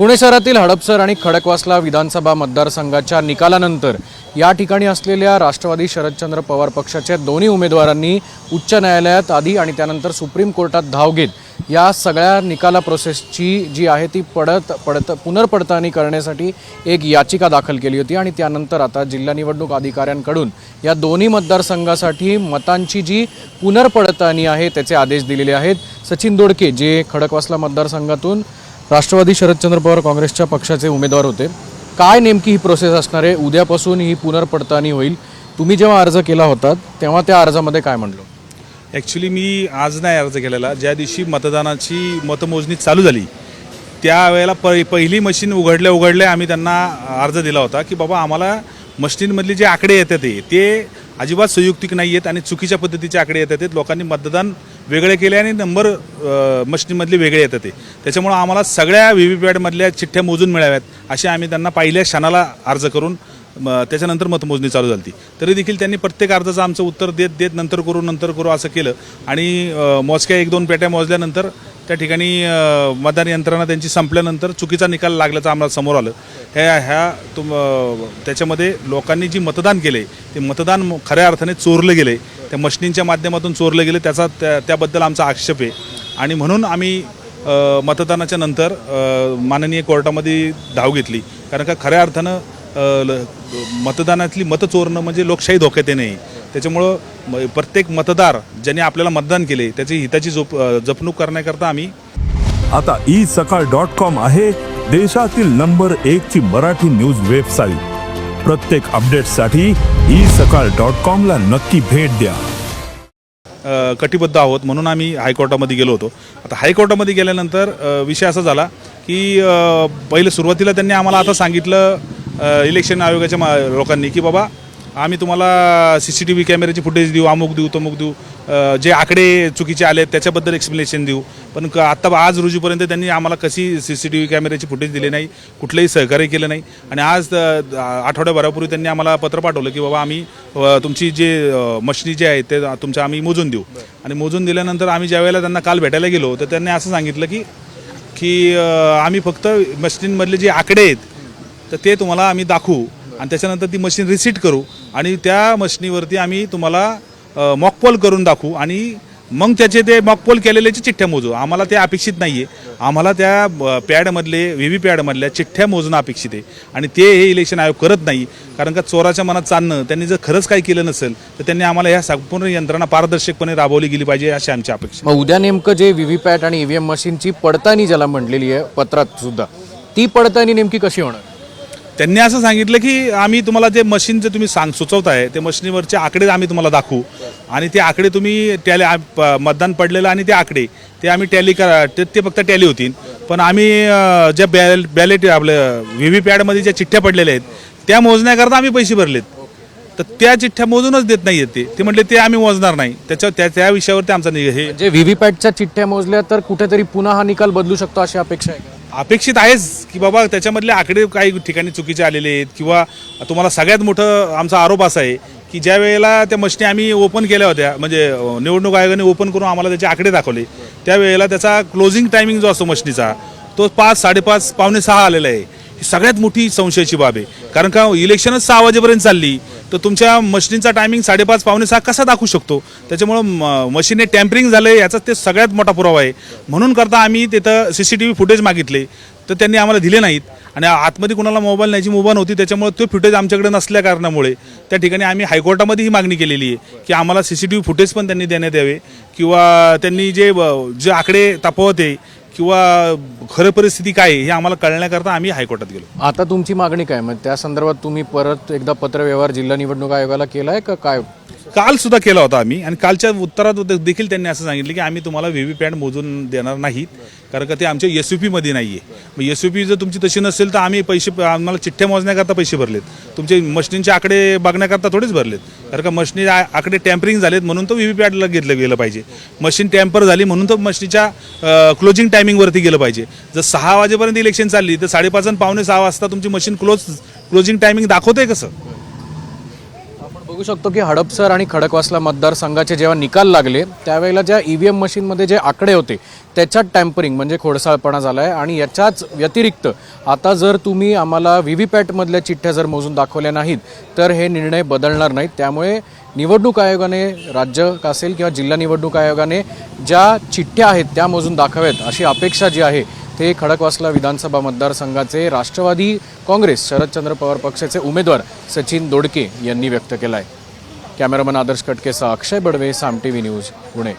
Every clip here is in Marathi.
पुणे शहरातील हडपसर आणि खडकवासला विधानसभा मतदारसंघाच्या निकालानंतर या ठिकाणी असलेल्या राष्ट्रवादी शरदचंद्र पवार पक्षाच्या दोन्ही उमेदवारांनी उच्च न्यायालयात आधी आणि त्यानंतर सुप्रीम कोर्टात धाव घेत या सगळ्या निकाला प्रोसेसची जी आहे ती पडत पडत पुनर्पडताळणी करण्यासाठी एक याचिका दाखल केली होती आणि त्यानंतर आता जिल्हा निवडणूक अधिकाऱ्यांकडून या दोन्ही मतदारसंघासाठी मतांची जी पुनर्पडताळणी आहे त्याचे आदेश दिलेले आहेत. सचिन दोडके जे खडकवासला मतदारसंघातून राष्ट्रवादी शरदचंद्र पवार काँग्रेसच्या पक्षाचे उमेदवार होते. काय नेमकी ही प्रोसेस असणार आहे? उद्यापासून ही पुनर्पडताळणी होईल. तुम्ही जेव्हा अर्ज केला होता तेव्हा त्या अर्जामध्ये काय म्हणलो? ॲक्च्युली मी आज नाही अर्ज केलेला. ज्या दिवशी मतदानाची मतमोजणी चालू झाली त्यावेळेला प पहिली मशीन उघडल्या उघडल्या आम्ही त्यांना अर्ज दिला होता की बाबा आम्हाला मशीनमधले जे आकडे येतात ते ते अजिबात संयुक्तिक नाही आहेत आणि चुकीच्या पद्धतीचे आकडे येतात लोकांनी मतदान वेगळे केले आणि नंबर अ, मशीनमधले वेगळे येतात ते. त्याच्यामुळं आम्हाला सगळ्या व्ही व्ही पॅडमधल्या चिठ्ठ्या मोजून मिळाव्यात असे आम्ही त्यांना पहिल्या क्षणाला अर्ज करून म- त्याच्यानंतर मतमोजणी चालू झाली तरी देखील त्यांनी प्रत्येक अर्जाचं आमचं उत्तर देत देत नंतर करू नंतर करू असं केलं. आणि मोजक्या एक दोन पेट्या मोजल्यानंतर त्या ठिकाणी मतदान यंत्रणा त्यांची संपल्यानंतर चुकीचा निकाल लागल्याचं आम्हाला समोर आलं. ह्या ह्या तुम त्याच्यामध्ये लोकांनी जी मतदान केले ते मतदान म- खऱ्या अर्थाने चोरलं गेले त्या मशनींच्या माध्यमातून चोरले गेले त्याचा त्या त्याबद्दल आमचा आक्षेप आहे. आणि म्हणून आम्ही मतदानाच्या नंतर माननीय कोर्टामध्ये धाव घेतली. कारण का खऱ्या अर्थानं ल- मतदानातली मतं चोरणं म्हणजे लोकशाही धोक्यात येणे. त्याच्यामुळं म- प्रत्येक मतदार ज्यांनी आपल्याला मतदान केले त्याची हिताची जोप जपणूक करण्याकरता आम्ही आता ई सकाळ डॉट कॉम आहे देशातील नंबर एकची मराठी न्यूज वेबसाईट. प्रत्येक अपडेटसाठी ई सकाळ डॉट कॉमला नक्की भेट द्या. कटिबद्ध आहोत म्हणून आम्ही हायकोर्टामध्ये गेलो होतो. आता हायकोर्टामध्ये गेल्यानंतर विषय असा झाला की पहिले सुरुवातीला त्यांनी आम्हाला आता सांगितलं इलेक्शन आयोगाच्या मा- लोकांनी की बाबा आम्ही तुम्हाला सी सी टी व्ही कॅमेऱ्याची फुटेज देऊ अमुक देऊ तमुक देऊ जे आकडे चुकीचे आले त्याच्याबद्दल एक्सप्लेनेशन देऊ. पण क- आत्ता आज रोजीपर्यंत त्यांनी आम्हाला कशी सी सी टी व्ही कॅमेऱ्याची फुटेज दिली नाही कुठलंही सहकार्य केलं नाही. आणि आज आठवड्याभरापूर्वी त्यांनी आम्हाला पत्र पाठवलं की बाबा आम्ही तुमची जे मशनी जे आहेत ते तुमच्या आम्ही मोजून देऊ. आणि मोजून दिल्यानंतर आम्ही ज्यावेळेला त्यांना काल भेटायला गेलो तर त्यांनी असं सांगितलं की की आम्ही फक्त मशनींमधले जे आकडे आहेत तर ते तुम्हाला आम्ही दाखवू. आणि त्याच्यानंतर ती मशीन रिसीट करू आणि त्या मशीनीवरती आम्ही तुम्हाला मॉकपोल करून दाखवू आणि मग त्याचे ते मॉकपोल केलेल्याची चिठ्ठ्या मोजू. आम्हाला ते अपेक्षित नाही आहे आम्हाला त्या पॅडमधले व्ही व्ही पॅडमधल्या चिठ्ठ्या मोजणं अपेक्षित आहे. आणि ते हे इलेक्शन आयोग करत नाही. कारण का चोराच्या मनात चालणं त्यांनी जर खरंच काही केलं नसेल तर त्यांनी आम्हाला ह्या संपूर्ण यंत्रणा पारदर्शकपणे राबवली गेली पाहिजे अशी आमची अपेक्षा मग उद्या नेमकं जे व्ही व्ही पॅट आणि ई व्ही एम मशीनची पडताळणी ज्याला म्हटलेली आहे पत्रात सुद्धा ती पडताळणी नेमकी कशी होणार? त्यांनी असं सांगितलं की आम्ही तुम्हाला जे मशीन जे तुम्ही सांग सुचवताय ते मशीनीवरचे आकडे आम्ही तुम्हाला दाखवू. आणि ते आकडे तुम्ही टॅली प- मतदान पडलेलं आणि ते आकडे ते आम्ही टॅली करा ते ते फक्त टॅली होतील. पण आम्ही ज्या बॅल बॅलेट आपलं व्ही व्ही पॅडमध्ये ज्या चिठ्ठ्या पडलेल्या आहेत त्या मोजण्याकरता आम्ही पैसे भरलेत. तर त्या चिठ्ठ्या मोजूनच देत नाही आहेत ते. ते म्हटले ते आम्ही मोजणार नाही. त्याच्या त्या त्या विषयावरती आमचा हे जे व्ही व्ही पॅटच्या चिठ्ठ्या मोजल्या तर कुठेतरी पुन्हा हा निकाल बदलू शकतो अशी अपेक्षा आहे अपेक्षित आहेच की बाबा त्याच्यामधले आकडे काही ठिकाणी चुकीचे आलेले आहेत किंवा तुम्हाला सगळ्यात मोठं आमचा आरोप असा आहे की ज्या वेळेला त्या मशिनी आम्ही ओपन केल्या होत्या म्हणजे निवडणूक आयोगाने ओपन करून आम्हाला त्याचे आकडे दाखवले त्यावेळेला त्याचा क्लोजिंग टायमिंग जो असतो मशिनीचा तो पाच साडेपाच पावणे सहा आलेला आहे. ही सगळ्यात मोठी संशयाची बाब आहे. कारण का इलेक्शनच सहा वाजेपर्यंत चालली तर तुमच्या मशिनीचा टायमिंग साडेपाच पावणे सहा कसा दाखवू शकतो? त्याच्यामुळं म- हे टॅम्परिंग झालं याचा ते सगळ्यात मोठा पुरावा आहे. म्हणून करता आम्ही तिथं C C T V footage मागितले तर त्यांनी आम्हाला दिले नाहीत. आणि आतमध्ये कुणाला मोबाईल न्यायची मोबाईल नव्हती त्याच्यामुळे तो फुटेज आमच्याकडे नसल्या कारणामुळे त्या ठिकाणी आम्ही हायकोर्टामध्ये ही मागणी केलेली आहे की आम्हाला C C T V footage पण त्यांनी देण्यात यावे. किंवा त्यांनी जे जे आकडे तापवत आहे किंवा खरं परिस्थिती काय आहे हे आम्हाला कळण्याकरता आम्ही हायकोर्टात गेलो. आता तुमची मागणी काय? मग त्या संदर्भात तुम्ही परत एकदा पत्रव्यवहार जिल्हा निवडणूक आयोगाला केलाय का? काय? काल सुद्धा केला होता आम्ही. आणि कालच्या उत्तरात देखील त्यांनी असं सांगितलं की आम्ही तुम्हाला व्ही व्ही पॅड मोजून देणार नाहीत कारण का ते आमच्या एस यू पीमध्ये नाही आहे मग एस यू पी जर तुमची तशी नसेल तर आम्ही पैसे आम्हाला चिठ्ठ्या मोजण्याकरता पैसे भरलेत. तुमचे मशनींचे आकडे बघण्याकरता थोडेच भरलेत. कारण का मशनी आकडे टॅम्परिंग झालेत म्हणून तो व्ही व्ही पॅडला घेतलं गेलं पाहिजे. मशीन टॅम्पर झाली म्हणून तो मशनीच्या क्लोजिंग टायमिंगवरती गेलं पाहिजे. जर सहा वाजेपर्यंत इलेक्शन चालली तर साडेपाच आणि पावणे सहा वाजता तुमची मशीन क्लोज क्लोजिंग टायमिंग दाखवते कसं? बघू शकतो की हडपसर आणि खडकवासला मतदारसंघाचे जेव्हा निकाल लागले त्यावेळेला ज्या ई व्ही एम मशीनमध्ये जे आकडे होते त्याच्यात टॅम्परिंग म्हणजे खोडसाळपणा झाला आहे आणि याच्याच व्यतिरिक्त आता जर तुम्ही आम्हाला व्ही व्ही पॅटमधल्या चिठ्ठ्या जर मोजून दाखवल्या नाहीत तर हे निर्णय बदलणार नाहीत. त्यामुळे निवडणूक आयोगाने राज्य असेल किंवा जिल्हा निवडणूक आयोगाने ज्या चिठ्ठ्या आहेत त्या मोजून दाखव्यात अशी अपेक्षा जी आहे ते खडकवासला विधानसभा मतदारसंघाचे राष्ट्रवादी काँग्रेस शरदचंद्र पवार पक्षाचे उमेदवार सचिन दोडके यांनी व्यक्त केला आहे cameraman Adarsh कटकेसह Akshay Badve Saam T V news Pune.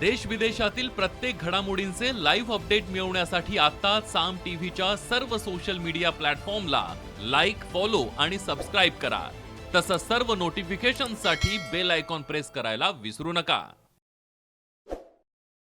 देश विदेशातील प्रत्येक घडामोडींचे लाईव्ह अपडेट मिळवण्यासाठी आता साम टीव्हीच्या सर्व सोशल मीडिया प्लॅटफॉर्मला लाईक फॉलो आणि सबस्क्राईब करा. तसंच सर्व नोटिफिकेशनसाठी बेल आयकॉन प्रेस करायला विसरू नका.